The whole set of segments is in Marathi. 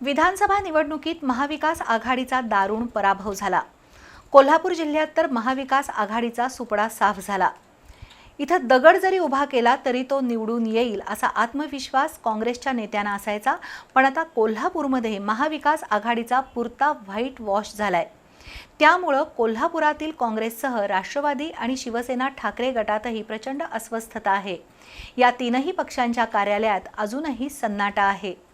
विधानसभा निवडणुकीत महाविकास आघाडीचा दारुण पराभव झाला. कोल्हापूर जिल्ह्यात तर महाविकास आघाडीचा सुपडा साफ झाला. इथं दगड जरी उभा केला तरी तो निवडून येईल असा आत्मविश्वास काँग्रेसच्या नेत्यांना असायचा पण आता कोल्हापूरमध्ये महाविकास आघाडीचा पुरता व्हाईट वॉश झालाय. त्यामुळं कोल्हापुरातील काँग्रेससह राष्ट्रवादी आणि शिवसेना ठाकरे गटातही प्रचंड अस्वस्थता आहे. या तीनही पक्षांच्या कार्यालयात अजूनही सन्नाटा आहे.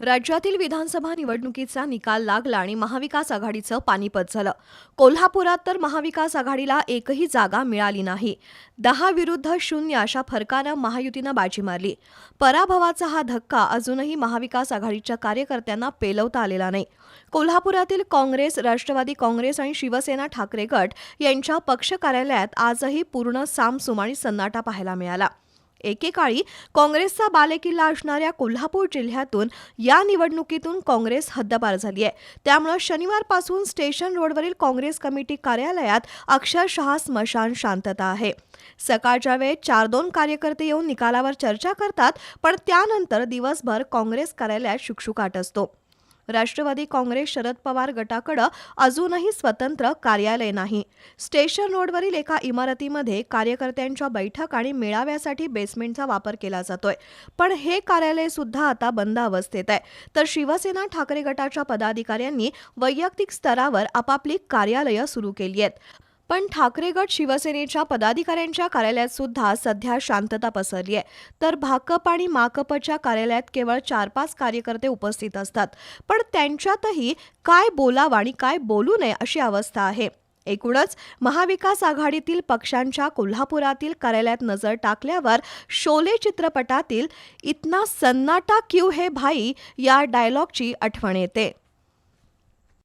राज्यातील विधानसभा निवडणुकीचा निकाल लागला आणि महाविकास आघाडीचं पानिपत झालं. कोल्हापुरात तर महाविकास आघाडीला एकही जागा मिळाली नाही. दहा विरुद्ध शून्य अशा फरकानं महायुतीनं बाजी मारली. पराभवाचा हा धक्का अजूनही महाविकास आघाडीच्या कार्यकर्त्यांना पेलवता आलेला नाही. कोल्हापुरातील काँग्रेस राष्ट्रवादी काँग्रेस आणि शिवसेना ठाकरे गट यांच्या पक्ष कार्यालयात आजही पूर्ण सामसुम आणि सन्नाटा पाहायला मिळाला. एकेकाळी काँग्रेसचा बालेकिल्ला असणाऱ्या कोल्हापूर जिल्ह्यातून या निवडणुकीतून काँग्रेस हद्दपार झाली आहे. त्यामुळं शनिवारपासून स्टेशन रोडवरील काँग्रेस कमिटी कार्यालयात अक्षरशः स्मशान शांतता आहे. सकाळच्या वेळेत चार दोन कार्यकर्ते येऊन निकालावर चर्चा करतात पण त्यानंतर दिवसभर काँग्रेस कार्यालयात शुकशुकाट असतो. राष्ट्रवादी काँग्रेस शरद पवार गटाकडं अजूनही स्वतंत्र कार्यालय नाही. स्टेशन रोडवरील एका इमारतीमध्ये कार्यकर्त्यांच्या बैठक आणि मेळाव्यासाठी बेसमेंटचा वापर केला जातोय. पण हे कार्यालय सुद्धा आता बंद अवस्थेत आहे. तर शिवसेना ठाकरे गटाच्या पदाधिकाऱ्यांनी वैयक्तिक स्तरावर आपापली कार्यालयं सुरू केली आहेत. पण ठाकरे गट शिवसेनेच्या पदाधिकाऱ्यांच्या कार्यालयात सुद्धा सध्या शांतता पसरली आहे. तर भाकप आणि माकपच्या कार्यालयात केवळ चार पाच कार्यकर्ते उपस्थित असतात. पण त्यांच्यातही काय बोलावं आणि काय बोलू नये अशी अवस्था आहे. एकूणच महाविकास आघाडीतील पक्षांच्या कोल्हापुरातील कार्यालयात नजर टाकल्यावर शोले चित्रपटातील इतना सन्नाटा क्यू हे भाई या डायलॉगची आठवण येते.